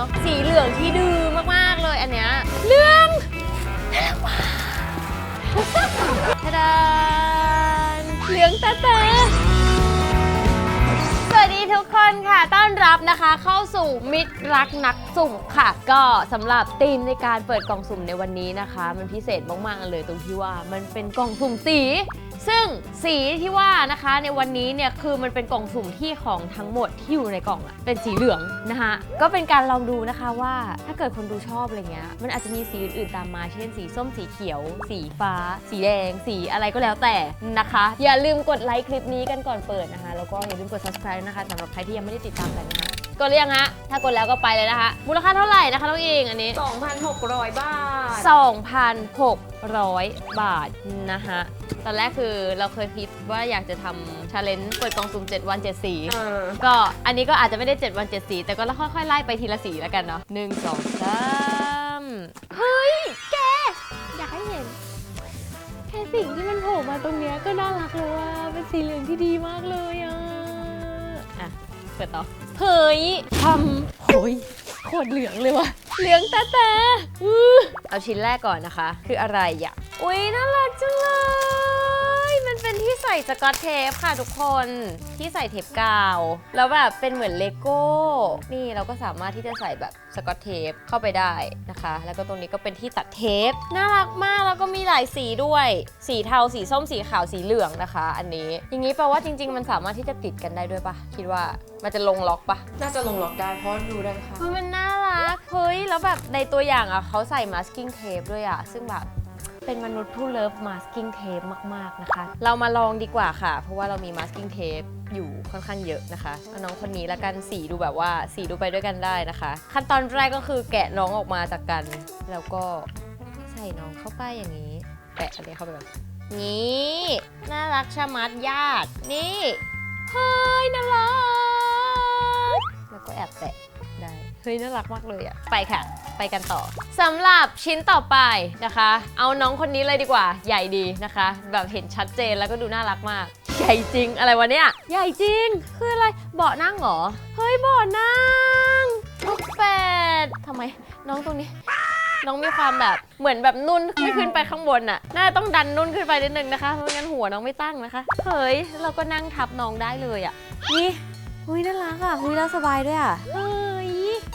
นาะสีเหลืองที่ดื้อมากๆเลยอันเนี้ยเหลืองน่ารักมากทะดานเหลืองแต่แต่สวัสดีทุกคนค่ะ ต้อนรับนะคะเข้าสู่มิตรรักนักสุ่มค่ะ ก็สำหรับธีมในการเปิดกล่องสุ่มในวันนี้นะคะ มันพิเศษมากๆเลยตรงที่ว่ามันเป็นกล่องสุ่มสี ซึ่งสีที่ว่านะคะในวันนี้เนี่ยคือมันเป็นกล่องสุ่มที่ของทั้งหมดที่อยู่ในกล่องอะเป็นสีเหลืองนะคะก็เป็นการลองดูนะคะว่าถ้าเกิดคนดูชอบอะไรเงี้ยมันอาจจะมีสีอื่นๆตามมาเช่นสีส้มสีเขียว สีฟ้า สีแดง สีอะไรก็แล้วแต่นะคะ อย่าลืมกดไลค์คลิปนี้กันก่อนเปิดนะคะ แล้วก็อย่าลืมกด subscribe นะคะสำหรับใครที่ยังไม่ได้ติดตามกันนะคะกดหรือยังฮะ ถ้ากดแล้วก็ไปเลยนะคะ มูลค่าเท่าไหร่นะคะน้องอิงอันนี้ 2,600 บาท 2,600 บาทนะคะ ตอนแรกคือเราเคยคิดว่าอยากจะทำชาเลนจ์เปิดกล่องสุ่ม7 วัน 7 สี เออ ก็อันนี้ก็อาจจะไม่ได้ 7 วัน 7 สี แต่ก็ค่อยๆ ไล่ไปทีละสีแล้วกันเนาะหนึ่งสองสามเฮ้ย แก อยากให้เห็น แค่สิ่งที่มันโผล่มาตรงเนี้ยก็น่ารักแล้วว่าเป็นสีเหลืองที่ดีมากเลยอะ อะ เปิดต่อเฮ้ยทำโอ้ยโคตรเหลืองเลยว่ะ เหลืองแต่แต่อื้อเอาชิ้นแรกก่อนนะคะ คืออะไรอะ อุ้ยน่ารักจังเลยมันเป็นที่ใส่สกอตเทปค่ะทุกคนที่ใส่เทปกาว แล้วแบบเป็นเหมือนเลโก้ นี่เราก็สามารถที่จะใส่แบบสกอตเทปเข้าไปได้นะคะ แล้วก็ตรงนี้ก็เป็นที่ตัดเทป น่ารักมากแล้วก็มีหลายสีด้วย สีเทาสีส้มสีขาวสีเหลืองนะคะ อันนี้ อย่างนี้แปลว่าจริง ๆ มันสามารถที่จะติดกันได้ด้วยปะคิดว่ามันจะลงล็อกปะน่าจะลงล็อกได้เพราะดูด้านข้างเฮ้ยมันน่ารักเฮ้ยแล้วแบบในตัวอย่างอะเขาใส่ masking tape ด้วยอะซึ่งแบบ เป็นมนุษย์ผู้เลิฟ masking tape มาก ๆ นะคะ เรามาลองดีกว่าค่ะ เพราะว่าเรามี masking tape อยู่ค่อนข้างเยอะนะคะเอาน้องคนนี้ละกันสีดูแบบว่าสีดูไปด้วยกันได้นะคะ ขั้นตอนแรกก็คือแกะน้องออกมาจากกัน แล้วก็ใส่น้องเข้าไปอย่างนี้แปะอันนี้เข้าไปก่อนนี่น่ารักชะมัดญาตินี่เฮ้ยน่ารักแล้วก็แอบแตะ ได้เฮ้ยน่ารักมากเลยอะไปค่ะ ไปกันต่อสำหรับชิ้นต่อไปนะคะ เอาน้องคนนี้เลยดีกว่า ใหญ่ดีนะคะ แบบเห็นชัดเจนแล้วก็ดูน่ารักมาก ใหญ่จริงอะไรวะเนี่ย ใหญ่จริง คืออะไรเบาะนั่งเหรอ เฮ้ยเบาะนั่งลูกแฝดทำไม น้องตรงนี้น้องมีความแบบเหมือนแบบนุ่นไม่ขึ้นไปข้างบนน่ะ น่าต้องดันนุ่นขึ้นไปนิดนึงนะคะไม่งั้นหัวน้องไม่ตั้งนะคะ เฮ้ย เราก็นั่งทับน้องได้เลยอะ นี่เฮ้ยน่ารักอะเฮ้ยแล้วสบายด้วยอะ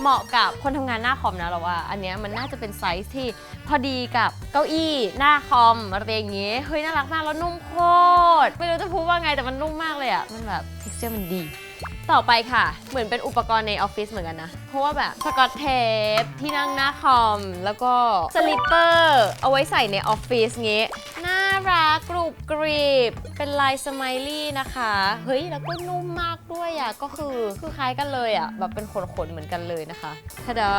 เหมาะกับคนทำงานหน้าคอมนะเราว่า อันเนี้ยมันน่าจะเป็นไซส์ที่พอดีกับเก้าอี้หน้าคอมอะไรอย่างเงี้ยเฮ้ยน่ารักมากแล้วนุ่มโคตรไม่รู้จะพูดว่าไงแต่มันนุ่มมากเลยอะมันแบบ texture มันดี ต่อไปค่ะ เหมือนเป็นอุปกรณ์ในออฟฟิศเหมือนกันนะ เพราะว่าแบบสกอตเทปที่นั่งหน้าคอม แล้วก็สลิปเปอร์เอาไว้ใส่ในออฟฟิศเงี้ยน่ารักกรุบกรีบ เป็นลายสไมลี่นะคะ เฮ้ย แล้วก็นุ่มมากด้วยอะ ก็คือคือคล้ายกันเลยอะ แบบเป็นขนๆเหมือนกันเลยนะคะทะดา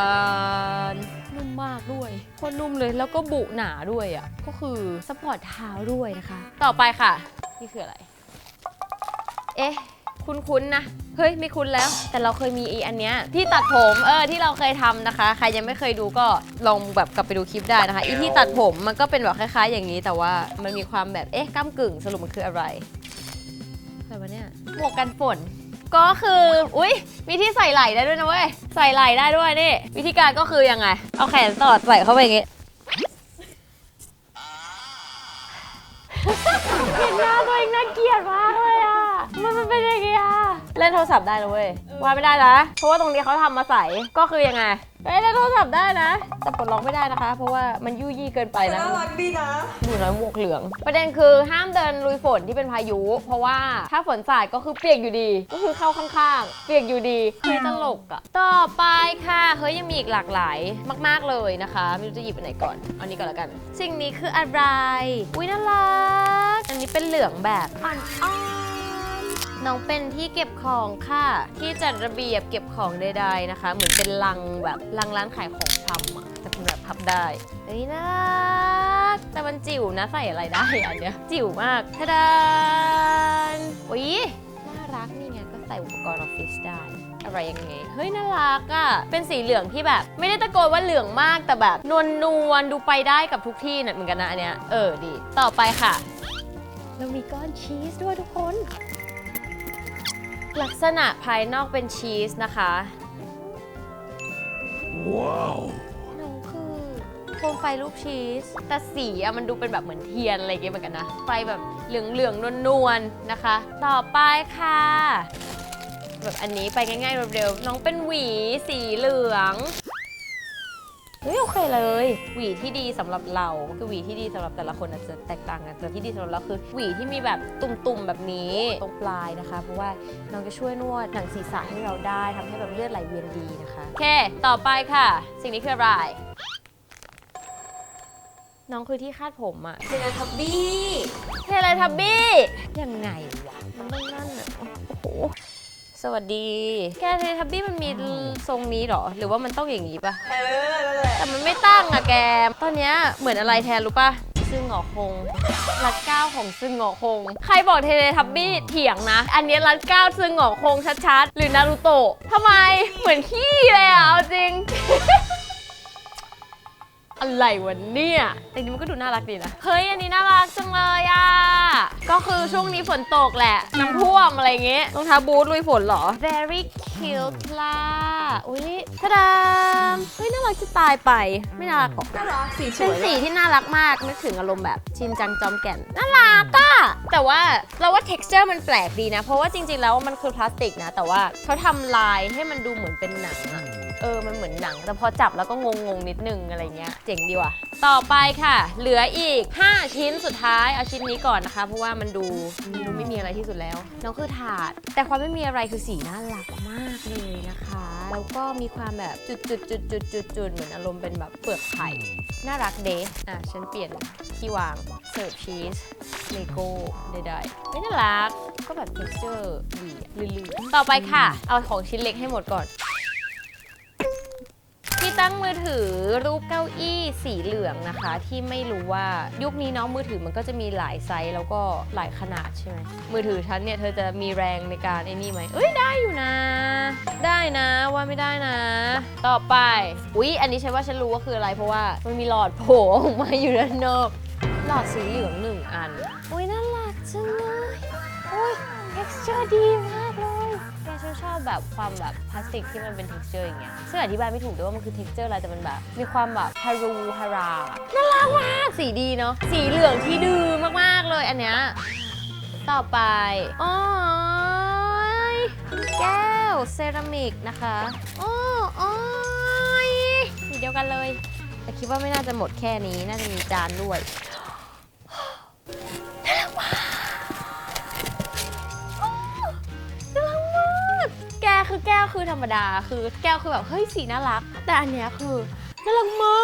นนุ่มมากด้วยโคตรนุ่มเลยแล้วก็บุหนาด้วยอะ ก็คือสปอร์ตเท้าด้วยนะคะ ต่อไปค่ะ นี่คืออะไร เอ๊ะ คุ้นๆนะ เฮ้ย ไม่คุ้นแล้ว แต่เราเคยมีอีอันเนี้ยที่ตัดผมเออที่เราเคยทำนะคะ ใครยังไม่เคยดูก็ลองแบบกลับไปดูคลิปได้นะคะอีที่ตัดผมมันก็เป็นแบบคล้าย ๆ อย่างนี้แต่ว่ามันมีความแบบเอ๊ะก้ากึ่งสรุปมันคืออะไรอะไรวะเนี่ยหมวกกันฝน ก็คือ อุ้ยมีที่ใส่ไหล่ได้ด้วยนะเว้ย ใส่ไหล่ได้ด้วยนี่ วิธีการก็คือยังไง เอาแขนสอดใส่เข้าไปอย่างงี้ เห็นหน้าตัวเองน่าเกลียดมากเลยอะ มันมันเป็นยังไงอะเล่นโทรศัพท์ได้นะเว้ยว่าไม่ได้นะ เพราะว่าตรงนี้เขาทำมาใส่ก็คือยังไงเอ้ยเล่นโทรศัพท์ได้นะ แต่ปลดล็อกไม่ได้นะคะ เพราะว่ามันยุ่ยยี่เกินไปนะน่ารักดีนะดูน้อยหมวกเหลือง ประเด็นคือห้ามเดินลุยฝนที่เป็นพายุ เพราะว่าถ้าฝนสาดก็คือเปียกอยู่ดี ก็คือเข้าข้างๆ เปียกอยู่ดีเฮ้ยตลกอะต่อไปค่ะเฮ้ยยังมีอีกหลากหลายมากๆเลยนะคะ ไม่รู้จะหยิบอันไหนก่อนเอานี้ก่อนแล้วกัน สิ่งนี้คืออะไร อุ้ยน่ารัก อันนี้เป็นเหลืองแบบอ่อนๆ น้องเป็นที่เก็บของค่ะ ที่จัดระเบียบเก็บของใดๆนะคะ เหมือนเป็นลังแบบลังร้านขายของชำอะแต่เป็นแบบพับได้เฮ้ยน่ารักแต่มันจิ๋วนะใส่อะไรได้อันเนี้ยจิ๋วมากทะดานอุ้ยน่ารักนี่ไงก็ใส่อุปกรณ์ออฟฟิศได้อะไรยังไงเฮ้ยน่ารักอะ่ะ เป็นสีเหลืองที่แบบ ไม่ได้ตะโกนว่าเหลืองมากแต่แบบนวลนวลดูไปได้กับทุกที่นะเหมือนกันนะอันเนี้ยเออดี ต่อไปค่ะ เรามีก้อนชีสด้วยทุกคน ลักษณะภายนอกเป็นชีสนะคะน้องคือโคมไฟรูปชีส แต่สีอะมันดูเป็นแบบเหมือนเทียนอะไรอย่างเงี้ยเหมือนกันนะ ไฟแบบเหลืองๆนวลๆนะคะ ต่อไปค่ะ แบบอันนี้ไปง่ายๆเร็วๆน้องเป็นหวีสีเหลืองเฮ้ยโอเคเลย หวีที่ดีสำหรับเราคือหวีที่ดีสำหรับแต่ละคนอาจจะแตกต่างกันแต่ที่ดีสำหรับเราคือหวีที่มีแบบตุ่มๆแบบนี้ตรงปลายนะคะ เพราะว่าน้องจะช่วยนวดหนังศีรษะให้เราได้ทำให้แบบเลือดไหลเวียนดีนะคะโอเค ต่อไปค่ะ สิ่งนี้คืออะไรน้องคือที่คาดผมอะเทเลทับบี้ เทเลทับบี้ ยังไง สวัสดี แกเทเลทับบี้มันมีทรงนี้เหรอ หรือว่ามันต้องอย่างนี้ปะเออนั่นแหละแต่มันไม่ตั้งอะแก ตอนเนี้ยเหมือนอะไรแทนรู้ปะซึ่งหงอคงรัดเก้าของซึ่งหงอคง ใครบอกเทเลทับบี้เถียงนะ อันเนี้ยรัดเก้าซึ่งหงอคงชัดๆ หรือนารูโตะทำไมเหมือนขี้เลยอะเอาจริง อะไรวะเนี่ยแต่นี้มันก็ดูน่ารักดีนะ เฮ้ย อันนี้น่ารักจังเลยอะ ก็คือช่วงนี้ฝนตกแหละ น้ำท่วมอะไรเงี้ยรองเท้าบูทลุยฝนเหรอ very cute ล่ะ อุ้ยทะดามเฮ้ย น่ารักจะตายไป ไม่น่ารักหรอกน่ารักสีสเป็นวยสีที่น่ารักมากนึกถึงอารมณ์แบบชินจังจอมแก่น น่ารักอะแต่ว่าเราว่า texture มันแปลกดีนะ เพราะว่าจริงๆ แล้วมันคือพลาสติกนะ แต่ว่าเขาทำลายให้มันดูเหมือนเป็นหนังอะ เออมันเหมือนหนัง แต่พอจับแล้วก็งงๆนิดนึงอะไรเงี้ยเจ๋งดีว่ะต่อไปค่ะ เหลืออีก 5 ชิ้นสุดท้ายเอาชิ้นนี้ก่อนนะคะ เพราะว่ามันดูมันดูไม่มีอะไรที่สุดแล้วน้องคือถาด แต่ความไม่มีอะไรคือสีน่ารักมากเลยนะคะ แล้วก็มีความแบบจุดจุดจุดจุดจุดจุดเหมือนอารมณ์เป็นแบบเปลือกไข่น่ารักเดะอะฉันเปลี่ยนที่วางเสิร์ฟชีสเลโก้ใดๆไม่น่ารักก็แบบ texture ดีลื่นๆต่อไปค่ะ เอาของชิ้นเล็กให้หมดก่อน ตั้งมือถือรูปเก้าอี้สีเหลืองนะคะ ที่ไม่รู้ว่ายุคนี้เน้องมือถือมันก็จะมีหลายไซส์แล้วก็หลายขนาดใช่ไหมมือถือฉันเนี่ยเธอจะมีแรงในการไอ้นี่ไหมเอ้ยได้อยู่นะ ได้นะว่าไม่ได้นะ ต่อไปอุ๊ยอันนี้ฉันว่าฉันรู้ว่าคืออะไรเพราะว่ามันมีหลอดโผล่ออกมาอยู่ด้านนอกหลอดสีเหลืองหนึ่งอัน อุ้ยน่ารักจังเลยอุ้ย texture ดีมาก ฉันชอบแบบความแบบพลาสติกที่มันเป็น texture อย่างเงี้ยซึ่งอธิบายไม่ถูกด้วยว่ามันคือ texture อะไรแต่มันแบบ มีความแบบฮารูฮาราน่ารักมากสีดีเนาะสีเหลืองที่ดื้อมากๆเลยอันเนี้ยต่อไปอ๋อยแก้วเซรามิกนะคะอ้ออ้ยสีเดียวกันเลย แต่คิดว่าไม่น่าจะหมดแค่นี้น่าจะมีจานด้วย ธรรมดา คือแก้วคือแบบเฮ้ยสีน่ารัก แต่อันเนี้ยคือน่ารักมา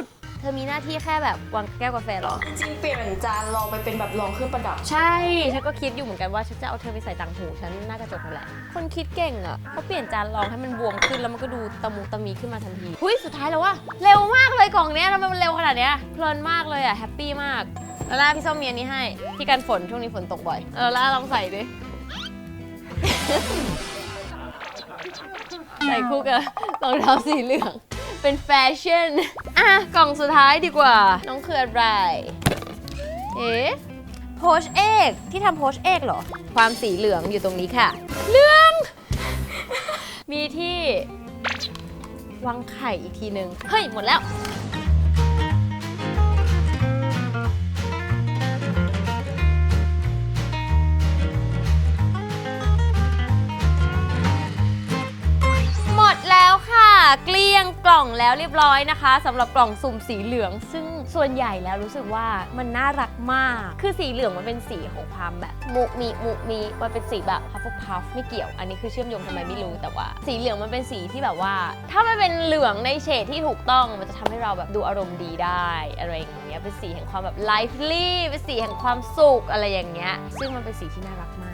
กเธอมีหน้าที่แค่แบบวางแก้วกาแฟเหรอ จริงเปลี่ยนจานลองไปเป็นแบบรองเครื่องประดับ ใช่ ฉันก็คิดอยู่เหมือนกันว่าฉันจะเอาเธอไปใส่ต่างหู ฉันน่าจะจบนั่นแหละ คนคิดเก่งอะเขาเปลี่ยนจานรองให้มันบวมขึ้นแล้วมันก็ดูตะมุตะมีขึ้นมาทันทีหุยสุดท้ายแล้วว่าเร็วมากเลยกล่องเนี้ยทำไมมันเร็วขนาดเนี้ยเพลินมากเลยอะแฮปปี้มากแล้วล่าพี่ส้มมีอันนี้ให้ที่กันฝนช่วงนี้ฝนตกบ่อยเออล่าลองใส่ดิ ใส่คู่กับรองเท้าสีเหลือง เป็นแฟชั่น อะ กล่องสุดท้ายดีกว่า น้องคืออะไร เอ๊ะโพชเอกที่ทำโพชเอกเหรอ ความสีเหลืองอยู่ตรงนี้ค่ะ เหลือง มีที่วางไข่อีกทีนึง เฮ้ย หมดแล้ว เกลี้ยงกล่องแล้วเรียบร้อยนะคะสำหรับกล่องสุ่มสีเหลือง ซึ่งส่วนใหญ่แล้วรู้สึกว่ามันน่ารักมาก คือสีเหลืองมันเป็นสีของความแบบมุมีมุมีมันเป็นสีแบบพัฟพัฟไม่เกี่ยว อันนี้คือเชื่อมโยงทำไมไม่รู้แต่ว่า สีเหลืองมันเป็นสีที่แบบว่า ถ้ามันเป็นเหลืองในเฉดที่ถูกต้องมันจะทำให้เราแบบดูอารมณ์ดีได้อะไรอย่างเงี้ยเป็นสีแห่งความแบบไลฟ์ลี่เป็นสีแห่งความสุขอะไรอย่างเงี้ยซึ่งมันเป็นสีที่น่ารักมาก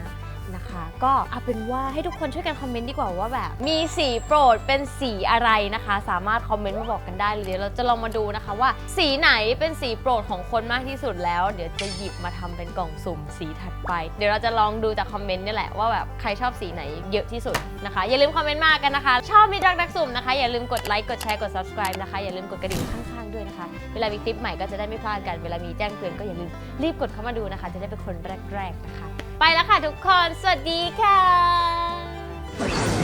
นะคะ ก็เอาเป็นว่าให้ทุกคนช่วยกันคอมเมนต์ดีกว่าว่าแบบ มีสีโปรดเป็นสีอะไรนะคะ สามารถคอมเมนต์มาบอกกันได้เลยเดี๋ยวเราจะลองมาดูนะคะว่า สีไหนเป็นสีโปรดของคนมากที่สุดแล้ว เดี๋ยวจะหยิบมาทำเป็นกล่องสุ่มสีถัดไป เดี๋ยวเราจะลองดูจากคอมเมนต์นี่แหละว่าแบบใครชอบสีไหนเยอะที่สุดนะคะ อย่าลืมคอมเมนต์มากันนะคะ ชอบมีรักนักสุ่มนะคะ อย่าลืมกดไลค์กดแชร์กด subscribe นะคะ อย่าลืมกดกระดิ่งข้างๆด้วยนะคะ เวลามีคลิปใหม่ก็จะได้ไม่พลาดกัน เวลามีแจ้งเตือนก็อย่าลืมรีบกดเข้ามาดูนะคะ จะได้เป็นคนแรกๆนะคะ ไปแล้วค่ะทุกคน สวัสดีค่ะ